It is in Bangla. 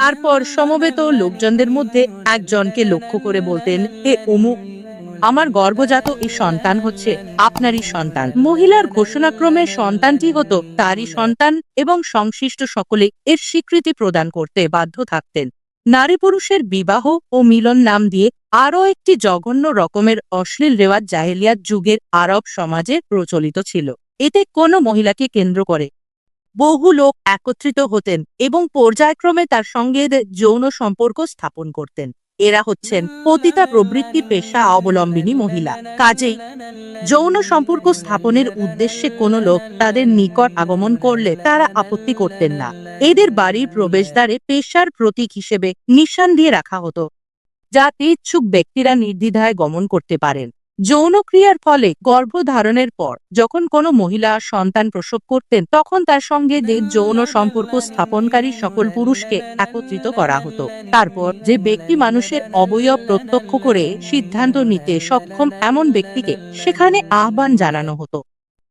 তারপর সমবেত লোকজনদের মধ্যে একজনকে লক্ষ্য করে বলতেন হে অমুক, আমার গর্ভজাত এই সন্তান হচ্ছে আপনারই সন্তান। মহিলার ঘোষণাক্রমে সন্তানটি হতো তারই সন্তান এবং সংশ্লিষ্ট সকলে এর স্বীকৃতি প্রদান করতে বাধ্য থাকতেন। নারী পুরুষের বিবাহ ও মিলন নাম দিয়ে আরও একটি জঘন্য রকমের অশ্লীল রেওয়াজ জাহেলিয়াত যুগের আরব সমাজে প্রচলিত ছিল। এতে কোনো মহিলাকে কেন্দ্র করে বহু লোক একত্রিত হতেন এবং পর্যায়ক্রমে তার সঙ্গে যৌন সম্পর্ক স্থাপন করতেন। এরা হচ্ছেন পতিতা প্রবৃত্তি পেশা অবলম্বিনী মহিলা। কাজেই যৌন সম্পর্ক স্থাপনের উদ্দেশ্যে কোনো লোক তাদের নিকট আগমন করলে তারা আপত্তি করতেন না। এদের বাড়ির প্রবেশদ্বারে পেশার প্রতীক হিসেবে নিশান দিয়ে রাখা হতো, যাতে ইচ্ছুক ব্যক্তিরা নির্দ্বিধায় গমন করতে পারেন। যৌনক্রিয়ার ফলে গর্ভধারণের পর যখন কোনো মহিলা সন্তান প্রসব করতেন, তখন তার সঙ্গে যে যৌন সম্পর্ক স্থাপনকারী সকল পুরুষকে একত্রিত করা হতো। তারপর যে ব্যক্তি মানুষের অবয়ব প্রত্যক্ষ করে সিদ্ধান্ত নিতে সক্ষম এমন ব্যক্তিকে সেখানে আহ্বান জানানো হতো।